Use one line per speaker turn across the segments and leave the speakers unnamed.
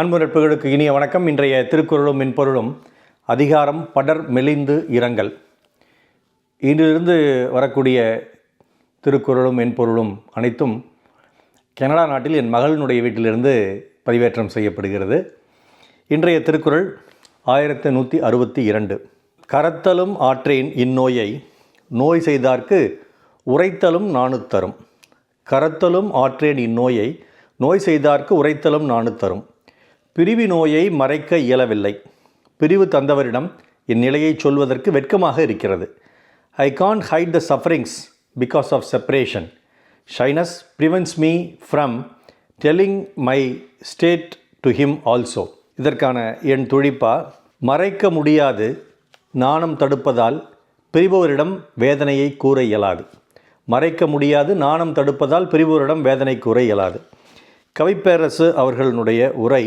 அன்பு நட்புகளுக்கு இனிய வணக்கம். இன்றைய திருக்குறளும் மென்பொருளும் அதிகாரம் படர் மெலிந்து இரங்கல். இன்றிலிருந்து வரக்கூடிய திருக்குறளும் மென்பொருளும் அனைத்தும் கனடா நாட்டில் என் மகளினுடைய வீட்டிலிருந்து பதிவேற்றம் செய்யப்படுகிறது. இன்றைய திருக்குறள் ஆயிரத்தி நூற்றி அறுபத்தி இரண்டு. கரத்தலும் ஆற்றேன் இந்நோயை நோய் செய்தார்க்கு உரைத்தலும் நாணுத்தரும். கரத்தலும் ஆற்றேன் இந்நோயை நோய் செய்தார்க்கு உரைத்தலும் நாணுத்தரும். பிரிவி நோயை மறைக்க இயலவில்லை. பிரிவு தந்தவரிடம் இந்நிலையை சொல்வதற்கு வெட்கமாக இருக்கிறது. I can't hide the sufferings because of separation shyness prevents me from telling my state to him also இதற்கான என் துழிப்பா மறைக்க முடியாது நாணம் தடுப்பதால் பிரிபவரிடம் வேதனையை கூற இயலாது. மறைக்க முடியாது நாணம் தடுப்பதால் பிரிபவரிடம் வேதனை கூற இயலாது. கவிப்பேரசு அவர்களுடைய உரை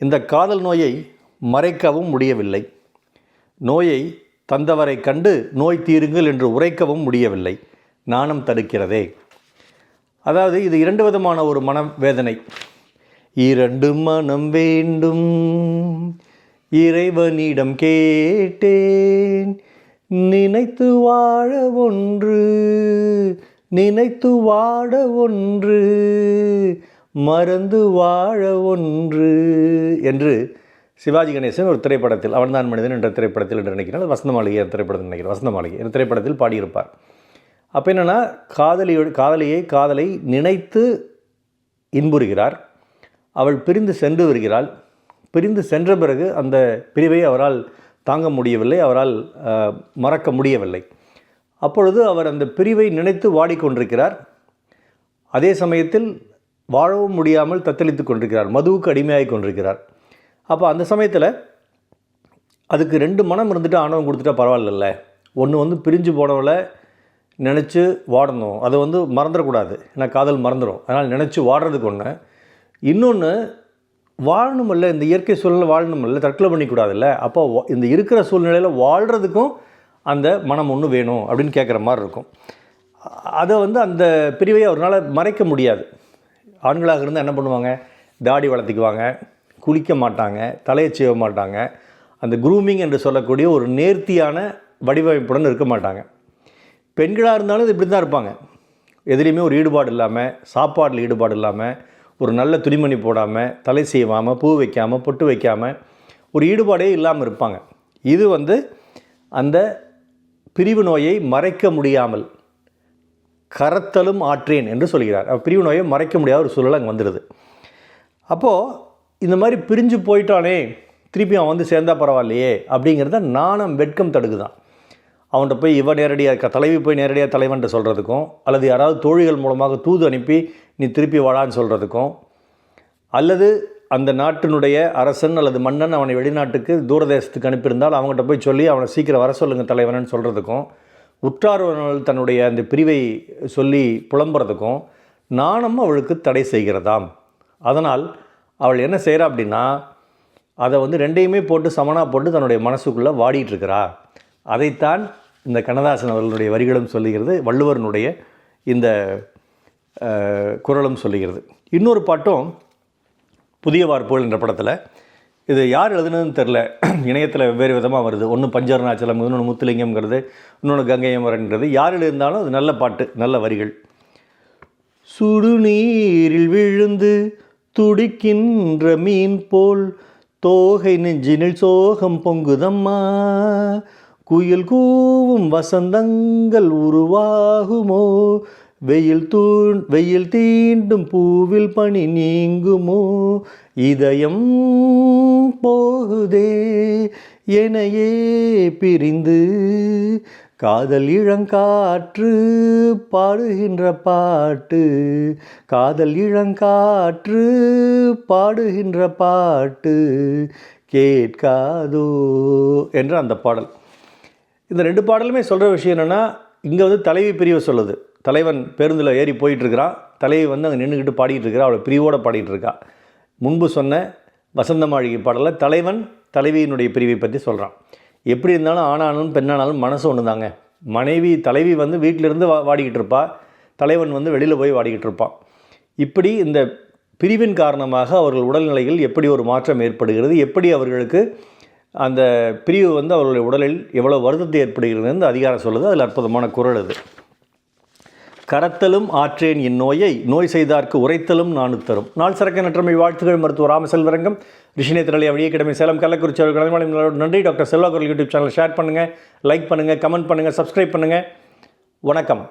இந்த காதல் நோயை மறைக்கவும் முடியவில்லை. நோயை தந்தவரை கண்டு நோய் தீருங்கள் என்று உரைக்கவும் முடியவில்லை. நாணம் தடுக்கிறதே. அதாவது இது இரண்டு விதமான ஒரு மன வேதனை இரண்டு மனம் வேண்டும். இறைவனிடம் கேட்டேன். நினைத்து வாழ ஒன்று. நினைத்து வாழ ஒன்று. மறந்து வாழ ஒன்று என்று சிவாஜி கணேசன் ஒரு திரைப்படத்தில் அவன்தான் மனிதன் என்ற திரைப்படத்தில் என்று நினைக்கிறேன் அது வசந்த மாளிகை திரைப்படத்தில் நினைக்கிறேன் வசந்த மாளிகை என்ற திரைப்படத்தில் பாடியிருப்பார். அப்போ என்னென்னா காதலியோடு காதலியை காதலை நினைத்து இன்புறுகிறார். அவள் பிரிந்து சென்று வருகிறாள். பிரிந்து சென்ற பிறகு அந்த பிரிவை அவரால் தாங்க முடியவில்லை. அவரால் மறக்க முடியவில்லை. அப்பொழுது அவர் அந்த பிரிவை நினைத்து வாடிக்கொண்டிருக்கிறார். அதே சமயத்தில் வாழவும் முடியாமல் தத்தளித்து கொண்டிருக்கிறார் மதுவுக்கு அடிமையாகி கொண்டிருக்கிறார். அப்போ அந்த சமயத்தில் அதுக்கு ரெண்டு மனம் இருந்துட்டு ஆணவம் கொடுத்துட்டா பரவாயில்லல்ல. ஒன்று வந்து பிரிஞ்சு போனவளை நினச்சி வாடணும். அதை வந்து மறந்துடக்கூடாது. ஏன்னா காதல் மறந்துடும் அதனால் நினச்சி வாடுறதுக்கு ஒன்று இன்னொன்று வாழணுமில்ல இந்த இயற்கை சூழ்நிலை வாழணுமில்ல தற்கொலை பண்ணிக்கூடாதுல்ல. அப்போ இந்த இருக்கிற சூழ்நிலையில் வாழ்கிறதுக்கும் அந்த மனம் ஒன்று வேணும் அப்படின்னு கேட்குற மாதிரி இருக்கும். அதை வந்து அந்த பிரிவை அவரால் மறைக்க முடியாது. ஆண்களாக இருந்தால் என்ன பண்ணுவாங்க? தாடி வளர்த்திக்குவாங்க குளிக்க மாட்டாங்க தலையை செய்ய மாட்டாங்க. அந்த குரூமிங் என்று சொல்லக்கூடிய ஒரு நேர்த்தியான வடிவமைப்புடன் இருக்க மாட்டாங்க. பெண்களாக இருந்தாலும் இது இப்படி தான் இருப்பாங்க. எதுலேயுமே ஒரு ஈடுபாடு இல்லாமல் சாப்பாட்டில் ஈடுபாடு இல்லாமல் ஒரு நல்ல துணிமணி போடாமல் தலை செய்வாமல் பூ வைக்காமல் பொட்டு வைக்காமல் ஒரு ஈடுபாடே இல்லாமல் இருப்பாங்க. இது வந்து அந்த பிரிவு நோயை மறைக்க முடியாமல் கரத்தலும் ஆற்றேன் என்று சொல்கிறார். பிரிவு நோயை மறைக்க முடியாத ஒரு சூழல் அங்கே வந்துடுது. அப்போது இந்த மாதிரி பிரிஞ்சு போயிட்டானே திருப்பி அவன் வந்து சேர்ந்தா பரவாயில்லையே அப்படிங்கிறத நாணம் வெட்கம் தடுக்குதான். அவன்கிட்ட போய் இவன் நேரடியாக தலைவி போய் நேரடியாக தலைவன்ட்டு சொல்கிறதுக்கும் அல்லது யாராவது தோழிகள் மூலமாக தூது அனுப்பி நீ திருப்பி வாடான்னு சொல்கிறதுக்கும் அல்லது அந்த நாட்டினுடைய அரசன் அல்லது மன்னன் அவனை வெளிநாட்டுக்கு தூரதேசத்துக்கு அனுப்பியிருந்தால் அவங்ககிட்ட போய் சொல்லி அவனை சீக்கிரம் வர சொல்லுங்கள் தலைவனன்னு சொல்கிறதுக்கும் உற்றார்வர்கள் தன்னுடைய அந்த பிரிவை சொல்லி புலம்புறதுக்கும் நாணம் அவளுக்கு தடை செய்கிறதாம். அதனால் அவள் என்ன செய்கிறா அப்படின்னா அதை வந்து ரெண்டையுமே போட்டு சமனாக போட்டு தன்னுடைய மனசுக்குள்ளே வாடிட்டுருக்கிறா அதைத்தான் இந்த கண்ணதாசன் அவர்களுடைய வரிகளும் சொல்லுகிறது வள்ளுவரனுடைய இந்த குரலும் சொல்லுகிறது. இன்னொரு பாட்டும் புதிய வார்ப்புகள் என்ற படத்தில் இது யார் எழுதுனதுன்னு தெரில இணையத்தில் வெவ்வேறு விதமாக வருது. ஒன்று பஞ்சருணாச்சலம் இன்னொன்று முத்துலிங்கம்ங்கிறது இன்னொன்று கங்கையமரன்கிறது யார் எழுதியிருந்தாலும் அது நல்ல பாட்டு நல்ல வரிகள். சுடுநீரில் விழுந்து துடிக்கின்ற மீன் போல் தோகை நெஞ்சினில் சோகம் பொங்குதம்மா. குயில் கூவும் வசந்தங்கள் உருவாகுமோ. வெயில் தூ வெயில் தீண்டும் பூவில் பணி நீங்குமோ? இதயம் போகுதே எனையே பிரிந்து காதல் இளங்காற்று பாடுகின்ற பாட்டு காதல் இளங்காற்று பாடுகின்ற பாட்டு கேட்காதோ என்ற அந்த பாடல். இந்த ரெண்டு பாடலுமே சொல்கிற விஷயம் என்னென்னா இங்கே வந்து தலைவி பிரிவை சொல்லுது. தலைவன் பேருந்தில் ஏறி போயிட்டுருக்கிறான் தலைவி வந்து அங்கே நின்றுக்கிட்டு பாடிட்டு இருக்கிறா அவளை பிரிவோடு பாடிட்டு இருக்கா முன்பு சொன்ன வசந்த மாளிகை பாடலில் தலைவன் தலைவியினுடைய பிரிவை பற்றி சொல்கிறான் எப்படி இருந்தாலும் ஆணானாலும் பெண்ணானாலும் மனசு ஒன்று தாங்க மனைவி தலைவி வந்து வீட்டிலிருந்து வா வாடிக்கிட்டு இருப்பா தலைவன் வந்து வெளியில் போய் வாடிக்கிட்டு இருப்பான் இப்படி இந்த பிரிவின் காரணமாக அவர்கள் உடல்நிலையில் எப்படி ஒரு மாற்றம் ஏற்படுகிறது எப்படி அவர்களுக்கு அந்த பிரிவு வந்து அவர்களுடைய உடலில் எவ்வளோ வருத்தத்தை ஏற்படுகிறது அதிகாரம் சொல்லுது. அதில் அற்புதமான குரல் அது. கரத்தலும் ஆற்றேன் இந்நோயை நோய் செய்தார்க்கு உரைத்தலும் நானு தரும். நாள் சிறக்க நற்றமை வாழ்த்துகள் மருத்துவர் ராமசெல்வரங்கம். ரிஷினேத்திரலி அவழிய கிடமை. சேலம் கள்ளக்குறிச்சி அவர்கள் நன்றி. Doctor Selva YouTube channel share பண்ணுங்கள் லைக் பண்ணுங்கள் கமெண்ட் பண்ணுங்கள் சப்ஸ்கிரைப் பண்ணுங்கள் வணக்கம்.